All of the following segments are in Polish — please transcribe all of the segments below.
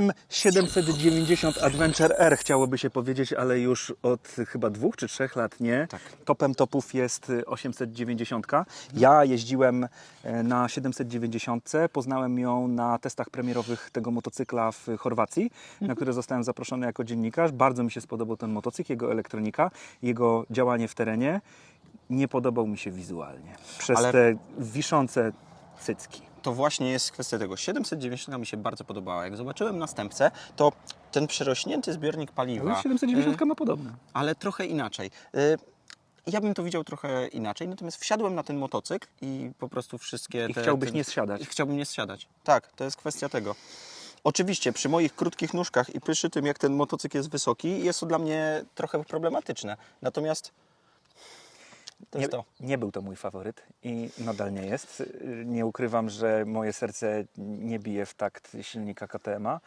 KTM 790 Adventure R chciałoby się powiedzieć, ale już od chyba dwóch czy trzech lat nie. Tak. Topem topów jest y, 890. Ja jeździłem e, na 790, poznałem ją na testach premierowych tego motocykla w Chorwacji, na które zostałem zaproszony jako dziennikarz. Bardzo mi się spodobał ten motocykl, jego elektronika, jego działanie w terenie. Nie podobał mi się wizualnie. Przez Ale- te wiszące cycki. To właśnie jest kwestia tego. 790 mi się bardzo podobała. Jak zobaczyłem następcę, to ten przerośnięty zbiornik paliwa. Ale 790 ma podobne. ale trochę inaczej. Y, Ja bym to widział trochę inaczej, natomiast wsiadłem na ten motocykl i po prostu wszystkie I te... chciałbyś te- nie zsiadać. I chciałbym nie zsiadać. Tak, to jest kwestia tego. Oczywiście przy moich krótkich nóżkach i przy tym, jak ten motocykl jest wysoki, jest to dla mnie trochę problematyczne. Natomiast to Nie, to. nie był to mój faworyt i nadal nie jest. Nie ukrywam, że moje serce nie bije w takt silnika KTM-a.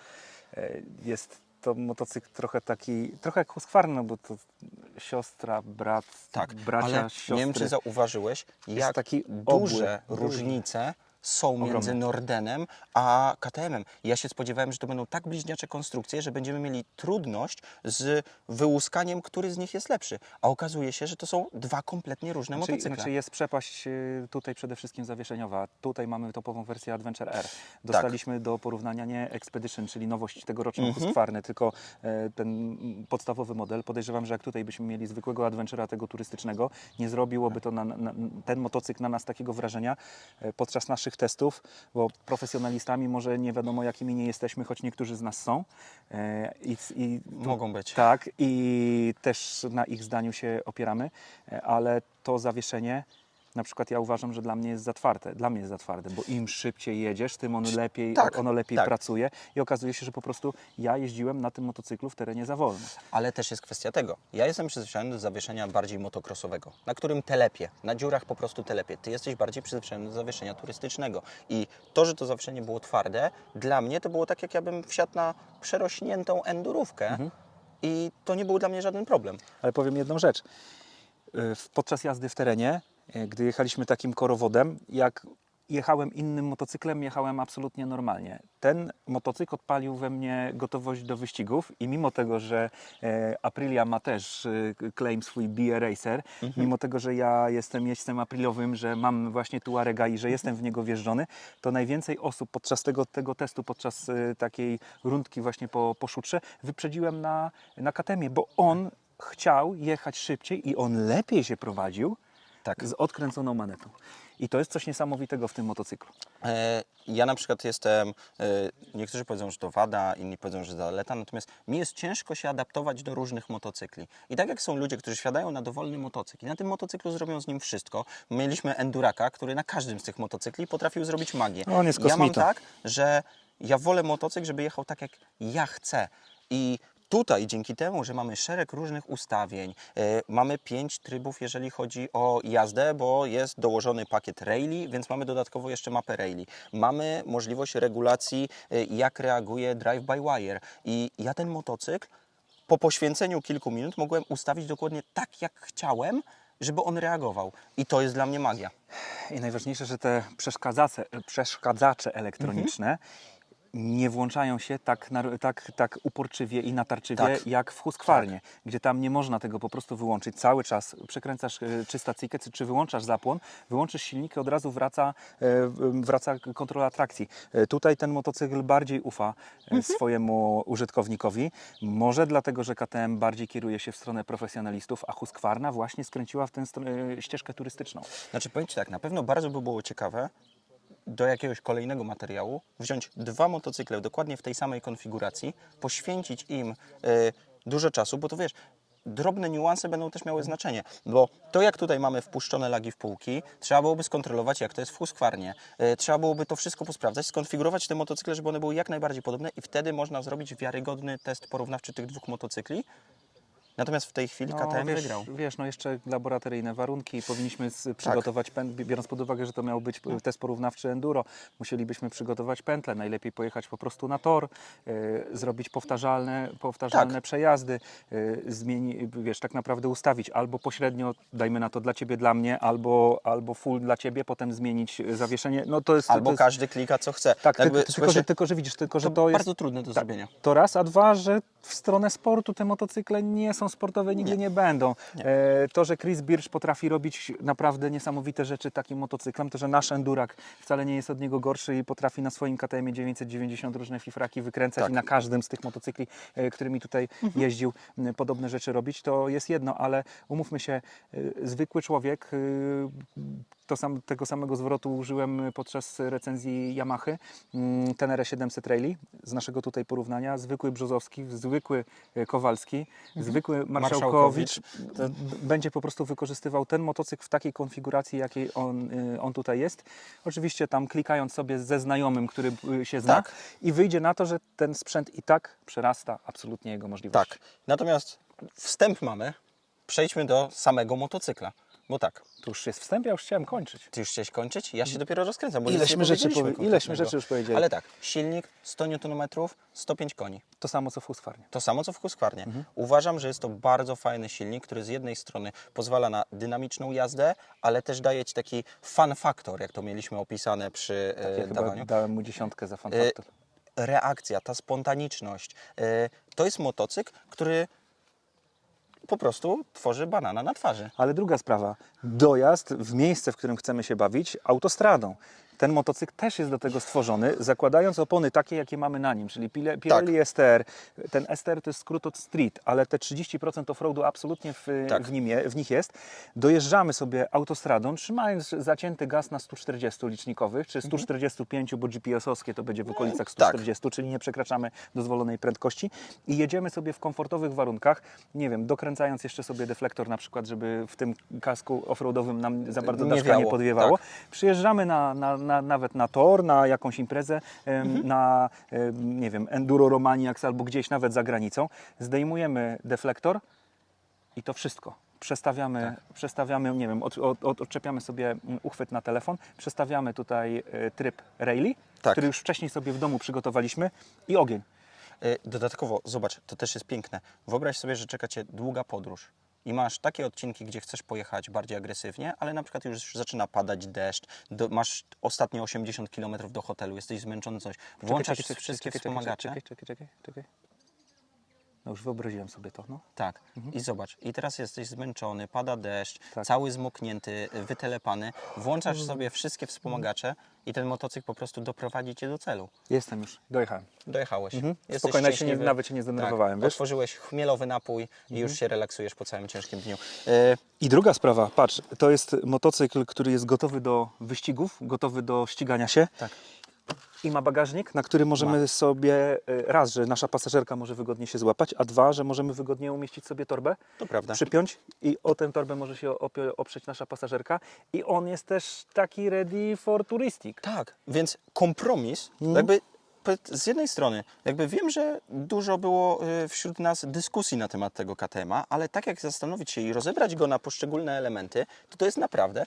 E, Jest to motocykl trochę taki, trochę jak Husqvarna, bo to siostra, brat, Tak, bracia, ale siostry. nie wiem, czy zauważyłeś, jak taki duże obły, różnice są między Ogromne. Nordenem a KTM-em. Ja się spodziewałem, że to będą tak bliźniacze konstrukcje, że będziemy mieli trudność z wyłuskaniem, który z nich jest lepszy. A okazuje się, że to są dwa kompletnie różne Znaczy, motocykle. znaczy jest przepaść y, tutaj przede wszystkim zawieszeniowa. Tutaj mamy topową wersję Adventure R. Dostaliśmy do porównania nie Expedition, czyli nowość tegoroczną Mhm. Husqvarny, tylko e, ten podstawowy model. Podejrzewam, że jak tutaj byśmy mieli zwykłego Adventure'a tego turystycznego, nie zrobiłoby to na, na, ten motocykl na nas takiego wrażenia e, podczas naszych testów, bo profesjonalistami może nie wiadomo jakimi nie jesteśmy, choć niektórzy z nas są. E, i, i Mogą być. tak, i też na ich zdaniu się opieramy, e, ale to zawieszenie, na przykład ja uważam, że dla mnie jest za twarde. Dla mnie jest za twarde, bo im szybciej jedziesz, tym on lepiej, tak, ono lepiej tak. pracuje i okazuje się, że po prostu ja jeździłem na tym motocyklu w terenie za wolno. Ale też jest kwestia tego. Ja jestem przyzwyczajony do zawieszenia bardziej motocrossowego, na którym telepie, na dziurach po prostu telepie. Ty jesteś bardziej przyzwyczajony do zawieszenia turystycznego. I to, że to zawieszenie było twarde, dla mnie to było tak, jak ja bym wsiadł na przerośniętą endurówkę i to nie był dla mnie żaden problem. Ale powiem jedną rzecz. Y, Podczas jazdy w terenie, gdy jechaliśmy takim korowodem, jak jechałem innym motocyklem, jechałem absolutnie normalnie. Ten motocykl odpalił we mnie gotowość do wyścigów i mimo tego, że e, Aprilia ma też e, claim swój BR Racer, mimo tego, że ja jestem jeźdźcem aprilowym, że mam właśnie Tuarega i że jestem w niego wjeżdżony, to najwięcej osób podczas tego, tego testu, podczas e, takiej rundki właśnie po, po szutrze, wyprzedziłem na, na Katemie, bo on chciał jechać szybciej i on lepiej się prowadził Tak. z odkręconą manetą. I to jest coś niesamowitego w tym motocyklu. E, Ja na przykład jestem, e, niektórzy powiedzą, że to wada, inni powiedzą, że zaleta, natomiast mi jest ciężko się adaptować do różnych motocykli. I tak jak są ludzie, którzy wsiadają na dowolny motocykl i na tym motocyklu zrobią z nim wszystko. Mieliśmy Enduraka, który na każdym z tych motocykli potrafił zrobić magię. On jest ja mam kosmita. tak, że ja wolę motocykl, żeby jechał tak, jak ja chcę. I Tutaj dzięki temu, że mamy szereg różnych ustawień, e, mamy pięć trybów, jeżeli chodzi o jazdę, bo jest dołożony pakiet Rally, więc mamy dodatkowo jeszcze mapę Rally. Mamy możliwość regulacji, e, jak reaguje drive-by-wire. I ja ten motocykl po poświęceniu kilku minut mogłem ustawić dokładnie tak, jak chciałem, żeby on reagował. I to jest dla mnie magia. I najważniejsze, że te przeszkadzacze, przeszkadzacze elektroniczne nie włączają się tak, tak, tak uporczywie i natarczywie Tak. jak w Husqvarnie, gdzie tam nie można tego po prostu wyłączyć. Cały czas przekręcasz czy stacyjkę, czy, czy wyłączasz zapłon, wyłączysz silnik i od razu wraca, e, wraca kontrola trakcji. E, Tutaj ten motocykl bardziej ufa e, swojemu użytkownikowi. Może dlatego, że KTM bardziej kieruje się w stronę profesjonalistów, a Husqvarna właśnie skręciła w tę ścieżkę turystyczną. Znaczy powiem Ci tak, na pewno bardzo by było ciekawe do jakiegoś kolejnego materiału wziąć dwa motocykle dokładnie w tej samej konfiguracji, poświęcić im e, dużo czasu, bo to wiesz, drobne niuanse będą też miały znaczenie, bo to jak tutaj mamy wpuszczone lagi w półki, trzeba byłoby skontrolować jak to jest w Husqvarnie, e, trzeba byłoby to wszystko posprawdzać, skonfigurować te motocykle, żeby one były jak najbardziej podobne i wtedy można zrobić wiarygodny test porównawczy tych dwóch motocykli Natomiast w tej chwili KTM wiesz, wygrał. Wiesz, no jeszcze laboratoryjne warunki, powinniśmy z, przygotować pętlę, biorąc pod uwagę, że to miał być test porównawczy enduro, musielibyśmy przygotować pętlę, najlepiej pojechać po prostu na tor, y, zrobić powtarzalne, powtarzalne Tak. przejazdy, y, zmieni, wiesz, tak naprawdę ustawić albo pośrednio, dajmy na to dla Ciebie, dla mnie, albo, albo full dla Ciebie, potem zmienić zawieszenie, no to jest... Albo to jest, każdy klika co chce. Tak, Jakby, tylko, że, tylko, że widzisz, tylko, że to, to jest... bardzo trudne do tak, zrobienia. To raz, a dwa, że w stronę sportu te motocykle nie są sportowe, nigdy nie, będą. E, to, że Chris Birch potrafi robić naprawdę niesamowite rzeczy takim motocyklem, to, że nasz Endurak wcale nie jest od niego gorszy i potrafi na swoim KTM 990 różne fifraki wykręcać Tak. i na każdym z tych motocykli, e, którymi tutaj jeździł, m, podobne rzeczy robić, to jest jedno, ale umówmy się, e, zwykły człowiek, to sam, tego samego zwrotu użyłem podczas recenzji Yamahy, Tenere 700 Rally, z naszego tutaj porównania, zwykły Brzozowski, zwykły e, Kowalski, zwykły Marszałkowicz, b- będzie po prostu wykorzystywał ten motocykl w takiej konfiguracji, jakiej on, y, on tutaj jest. Oczywiście tam klikając sobie ze znajomym, który y, się zna Tak. i wyjdzie na to, że ten sprzęt i tak przerasta absolutnie jego możliwości. Tak. Natomiast wstęp mamy. Przejdźmy do samego motocykla. Bo tak, To już jest wstęp, ja już chciałem kończyć. ty już chciałeś kończyć? Ja się dopiero rozkręcam, bo Ileśmy rzeczy powie- ileśmy rzeczy już powiedzieli. Ale tak, silnik 100 Nm, 105 koni. To samo co w Husqvarnie. To samo co w Husqvarnie. Mhm. Uważam, że jest to bardzo fajny silnik, który z jednej strony pozwala na dynamiczną jazdę, ale też daje Ci taki fun factor, jak to mieliśmy opisane przy Tak, Ja e, chyba dawaniu. dałem mu dziesiątkę za fan E, faktor. reakcja, ta spontaniczność. E, To jest motocykl, który po prostu tworzy banana na twarzy. Ale druga sprawa, dojazd w miejsce, w którym chcemy się bawić, autostradą. Ten motocykl też jest do tego stworzony, zakładając opony takie, jakie mamy na nim, czyli Pirelli STR. Ten STR to jest skrót od street, ale te 30% offroadu absolutnie w, Tak. w, nim je, w nich jest. Dojeżdżamy sobie autostradą, trzymając zacięty gaz na 140 licznikowych, czy 145, bo GPS-owskie to będzie w okolicach tak. 140, czyli nie przekraczamy dozwolonej prędkości i jedziemy sobie w komfortowych warunkach, nie wiem, dokręcając jeszcze sobie deflektor na przykład, żeby w tym kasku offroadowym nam za bardzo Nie daszka nie wiało, podwiewało. tak. Przyjeżdżamy na, na, na, nawet na tor, na jakąś imprezę, Mhm. na, nie wiem, Enduro Romaniacs albo gdzieś nawet za granicą, zdejmujemy deflektor i to wszystko. Przestawiamy, Tak. przestawiamy, nie wiem, od, od, od, odczepiamy sobie uchwyt na telefon, przestawiamy tutaj e, tryb Rayleigh, Tak. który już wcześniej sobie w domu przygotowaliśmy i ogień. E, Dodatkowo, zobacz, to też jest piękne. Wyobraź sobie, że czeka Cię długa podróż i masz takie odcinki, gdzie chcesz pojechać bardziej agresywnie, ale na przykład już zaczyna padać deszcz, do, masz ostatnie 80 km do hotelu, jesteś zmęczony coś. Włączasz Czekaj, czekaj, wszystkie czekaj, wspomagacze. Czekaj, czekaj, czekaj, czekaj. No już wyobraziłem sobie to, no. Tak. I zobacz, i teraz jesteś zmęczony, pada deszcz, Tak. cały zmoknięty, wytelepany. Włączasz sobie wszystkie wspomagacze i ten motocykl po prostu doprowadzi cię do celu. Jestem już, dojechałem. Dojechałeś. Mhm. Spokojnie, się nie- nawet się nie zdenerwowałem, Tak. wiesz? Otworzyłeś chmielowy napój i już się relaksujesz po całym ciężkim dniu. E, I druga sprawa, patrz, to jest motocykl, który jest gotowy do wyścigów, gotowy do ścigania się. Tak. I ma bagażnik, na który możemy sobie, y, raz, że nasza pasażerka może wygodnie się złapać, a dwa, że możemy wygodnie umieścić sobie torbę, To prawda. przypiąć i o tę torbę może się oprzeć nasza pasażerka. I on jest też taki ready for touristic. Tak, więc kompromis, Mhm. jakby z jednej strony, jakby wiem, że dużo było y, wśród nas dyskusji na temat tego KTM-a, ale tak jak zastanowić się i rozebrać go na poszczególne elementy, to to jest naprawdę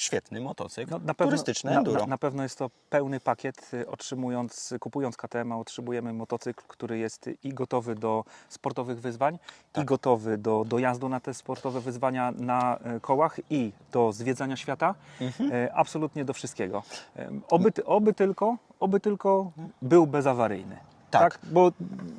świetny motocykl, No, na pewno, turystyczny na, enduro. na, na pewno jest to pełny pakiet. y, Otrzymując, kupując KTM, otrzymujemy motocykl, który jest i gotowy do sportowych wyzwań, Tak. i gotowy do dojazdu na te sportowe wyzwania na e, kołach i do zwiedzania świata. Mhm. E, Absolutnie do wszystkiego. Em, Oby, oby, tylko, oby tylko był bezawaryjny. Tak. Bo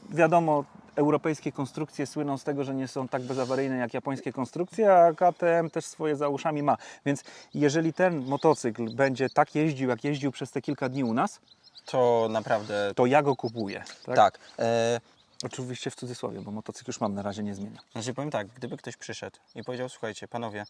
wiadomo, europejskie konstrukcje słyną z tego, że nie są tak bezawaryjne jak japońskie konstrukcje, a KTM też swoje za uszami ma. Więc jeżeli ten motocykl będzie tak jeździł, jak jeździł przez te kilka dni u nas, To naprawdę to ja go kupuję. Tak? tak. E, Oczywiście w cudzysłowie, bo motocykl już mam na razie nie zmienia. Znaczy powiem tak, gdyby ktoś przyszedł i powiedział, słuchajcie, panowie,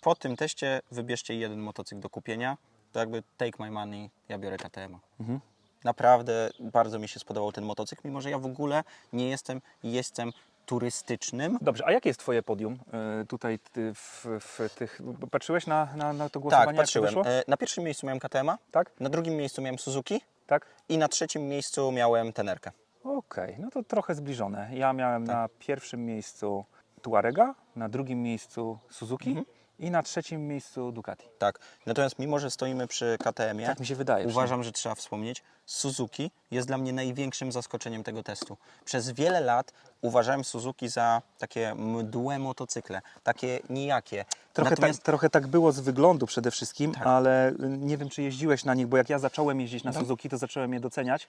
po tym teście wybierzcie jeden motocykl do kupienia, to jakby take my money, ja biorę KTM. Mhm. Naprawdę bardzo mi się spodobał ten motocykl, mimo że ja w ogóle nie jestem jeźdźcem turystycznym. Dobrze, a jakie jest Twoje podium y, tutaj ty, w, w tych... Patrzyłeś na, na, na to głosowanie? Tak, patrzyłem. E, Na pierwszym miejscu miałem KTM, Tak? na drugim miejscu miałem Suzuki Tak? i na trzecim miejscu miałem Tenerkę. Okej, no to trochę zbliżone. Ja miałem na pierwszym miejscu Tuarega, na drugim miejscu Suzuki i na trzecim miejscu Ducati. Tak. Natomiast mimo, że stoimy przy KTM-ie, Tak mi się wydaje. uważam, że trzeba wspomnieć, Suzuki jest dla mnie największym zaskoczeniem tego testu. Przez wiele lat uważałem Suzuki za takie mdłe motocykle, takie nijakie. Trochę, Natomiast tak, trochę tak było z wyglądu przede wszystkim, Tak. ale y, nie wiem, czy jeździłeś na nich, bo jak ja zacząłem jeździć na Suzuki, to zacząłem je doceniać.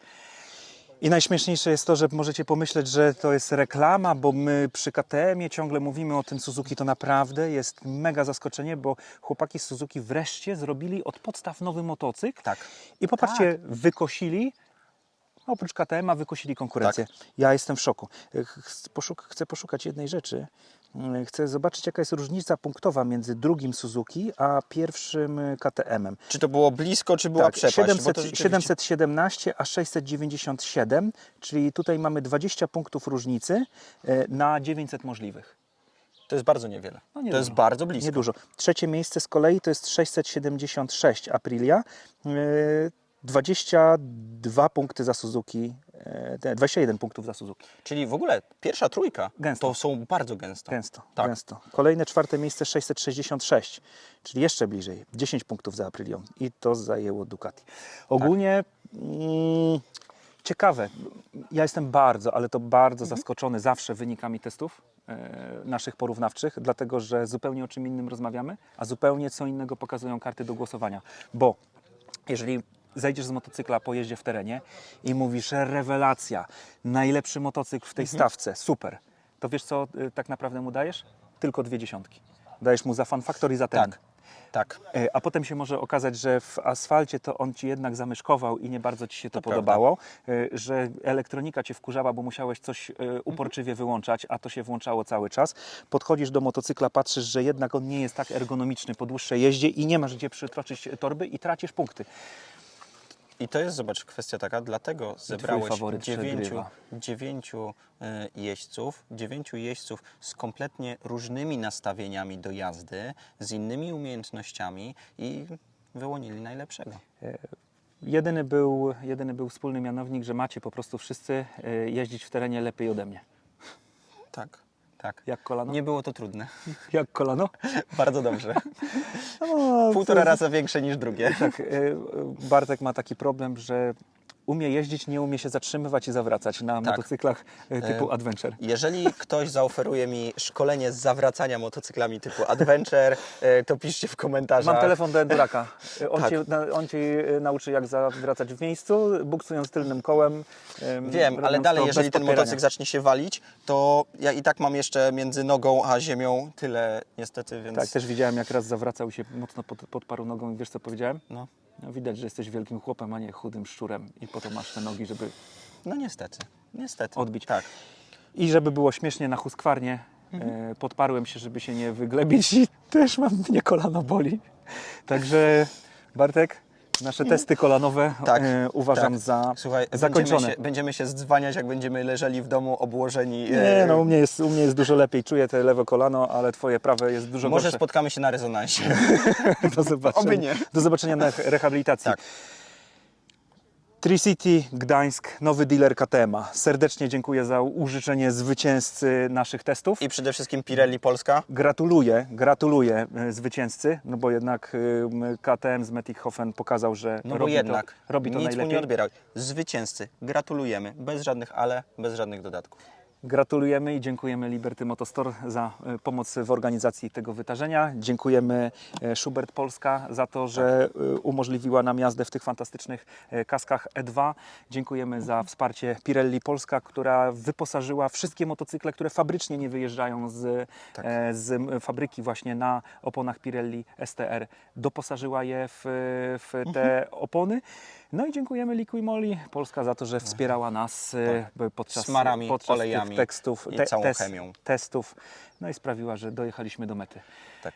I najśmieszniejsze jest to, że możecie pomyśleć, że to jest reklama, bo my przy KTM-ie ciągle mówimy o tym Suzuki. To naprawdę jest mega zaskoczenie, bo chłopaki z Suzuki wreszcie zrobili od podstaw nowy motocykl. Tak. I popatrzcie, wykosili, oprócz KTM-a wykosili konkurencję. Ja jestem w szoku. Ch- Poszuk chcę poszukać jednej rzeczy. Chcę zobaczyć, jaka jest różnica punktowa między drugim Suzuki a pierwszym KTM-em. czy to było blisko, czy była Tak, przepaść? 700, Bo to rzeczywiście- 717 a 697, czyli tutaj mamy 20 punktów różnicy e, na 900 możliwych. To jest bardzo niewiele. No nie to jest dużo. bardzo blisko. Niedużo. Trzecie miejsce z kolei to jest 676 Aprilia. E, 22 punkty za Suzuki, e, te 21 punktów za Suzuki. Czyli w ogóle pierwsza trójka Gęsto. to są bardzo gęsto. Gęsto, Tak. gęsto. Kolejne czwarte miejsce 666, czyli jeszcze bliżej, 10 punktów za Aprilią i to zajęło Ducati. Ogólnie mm, ciekawe, ja jestem bardzo, ale to bardzo zaskoczony zawsze wynikami testów e, naszych porównawczych, dlatego że zupełnie o czym innym rozmawiamy, a zupełnie co innego pokazują karty do głosowania, bo jeżeli zejdziesz z motocykla po jeździe w terenie i mówisz rewelacja, najlepszy motocykl w tej stawce, super, to wiesz co y, tak naprawdę mu dajesz? Tylko dwie dziesiątki. Dajesz mu za fan factor i za ten. Tak. Tak. E, A potem się może okazać, że w asfalcie to on ci jednak zamyszkował i nie bardzo ci się to, To podobało, e, że elektronika cię wkurzała, bo musiałeś coś e, Mhm. uporczywie wyłączać, a to się włączało cały czas. Podchodzisz do motocykla, patrzysz, że jednak on nie jest tak ergonomiczny po dłuższej jeździe i nie masz gdzie przytroczyć torby i tracisz punkty. I to jest, zobacz, kwestia taka, dlatego zebrałeś dziewięciu, dziewięciu e, jeźdźców, dziewięciu jeźdźców z kompletnie różnymi nastawieniami do jazdy, z innymi umiejętnościami i wyłonili najlepszego. Jedyny był, jedyny był wspólny mianownik, że macie po prostu wszyscy e, jeździć w terenie lepiej ode mnie. Tak, tak. Jak kolano? Nie było to trudne. Jak kolano? Bardzo dobrze. No, Półtora raza większe niż drugie. Tak, e, Bartek ma taki problem, że umie jeździć, nie umie się zatrzymywać i zawracać na Tak. motocyklach e, typu E, adventure. Jeżeli ktoś zaoferuje mi szkolenie z zawracania motocyklami typu Adventure, e, to piszcie w komentarzach. Mam telefon do Enduraka. On, Tak. cię, on ci nauczy, jak zawracać w miejscu, buksując tylnym kołem. em, Wiem, ale dalej, jeżeli ten motocykl zacznie się walić, to ja i tak mam jeszcze między nogą a ziemią tyle niestety, więc Tak, też widziałem, jak raz zawracał się mocno pod, podparł nogą i wiesz, co powiedziałem? no, No, widać, że jesteś wielkim chłopem, a nie chudym szczurem i po to masz te nogi, żeby... no niestety, niestety. Odbić. Tak. I żeby było śmiesznie na Huskwarnie, Mhm. e, podparłem się, żeby się nie wyglebić i też mam, mnie kolano boli. Także Bartek, nasze testy kolanowe Tak, e, uważam tak. za Słuchaj, zakończone. Będziemy się, będziemy się zdzwaniać, jak będziemy leżeli w domu obłożeni. Nie, e, no u mnie, jest, u mnie jest dużo lepiej, czuję te lewe kolano, ale twoje prawe jest dużo Może gorsze. spotkamy się na rezonansie. Do zobaczenia, Oby nie. Do zobaczenia na rehabilitacji. Tak. Tricity Gdańsk, nowy dealer KTM-a. Serdecznie dziękuję za użyczenie zwycięzcy naszych testów. I przede wszystkim Pirelli Polska. Gratuluję, gratuluję e, zwycięzcy, no bo jednak KTM z Metikhofen pokazał, że No robi, jednak to, robi to nic mu najlepiej. nie odbierał. Zwycięzcy, gratulujemy. Bez żadnych ale, bez żadnych dodatków. Gratulujemy i dziękujemy Liberty Motostore za e, pomoc w organizacji tego wydarzenia. Dziękujemy e, Schubert Polska za to, że e, umożliwiła nam jazdę w tych fantastycznych kaskach E2. Dziękujemy za wsparcie Pirelli Polska, która wyposażyła wszystkie motocykle, które fabrycznie nie wyjeżdżają z, Tak. z fabryki właśnie na oponach Pirelli STR. Doposażyła je w, w te opony. No i dziękujemy Liquimoli Polska za to, że wspierała nas e, podczas, Smarami, podczas olejami tych tekstów, i całą chemią. testów. No i sprawiła, że dojechaliśmy do mety. Tak.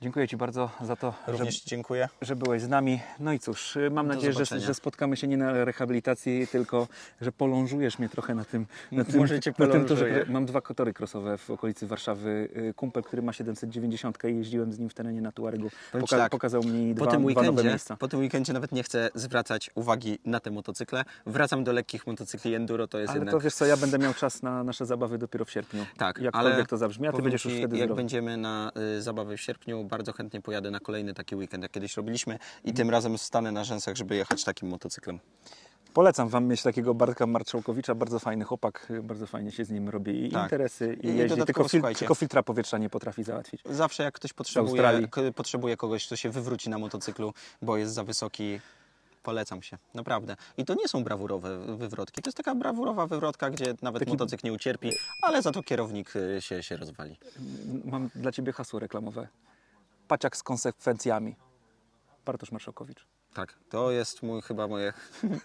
Dziękuję Ci bardzo za to, że, dziękuję. że byłeś z nami. No i cóż, y, mam Do nadzieję, że, że spotkamy się nie na rehabilitacji, tylko że polążujesz mnie trochę na tym. Na tym, Może cię na tym torze. Mam dwa tory crossowe w okolicy Warszawy. Y, Kumpel, który ma 790 i jeździłem z nim w terenie na Tuaregu. Powiem ci Poka- tak, pokazał mi Po dwa, tym, dwa nowe weekendzie, miejsca. po tym weekendzie nawet nie chcę zwracać uwagi na te motocykle. Wracam do lekkich motocykli enduro, to jest Ale jednak... to wiesz co, ja będę miał czas na nasze zabawy dopiero w sierpniu. Tak, Jakkolwiek ale to zabrzmi, a ty będziesz już wtedy Jak zdrowy. będziemy na y, zabawy w sierpniu, bardzo chętnie pojadę na kolejny taki weekend, jak kiedyś robiliśmy i tym razem stanę na rzęsach, żeby jechać takim motocyklem. Polecam Wam mieć takiego Bartka Marszałkowicza, bardzo fajny chłopak, bardzo fajnie się z nim robi i Tak. interesy i, I jeździ, tylko, fil- tylko filtra powietrza nie potrafi załatwić. Zawsze jak ktoś potrzebuje, potrzebuje kogoś, kto się wywróci na motocyklu, bo jest za wysoki, polecam się, naprawdę. I to nie są brawurowe wywrotki, to jest taka brawurowa wywrotka, gdzie nawet Taki- motocykl nie ucierpi, ale za to kierownik y, się, się rozwali. Mam dla Ciebie hasło reklamowe. Paciak z konsekwencjami. Bartosz Marszałkowicz. Tak, to jest mój, chyba moje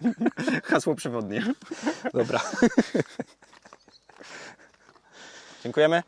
hasło przewodnie. Dobra. Dziękujemy.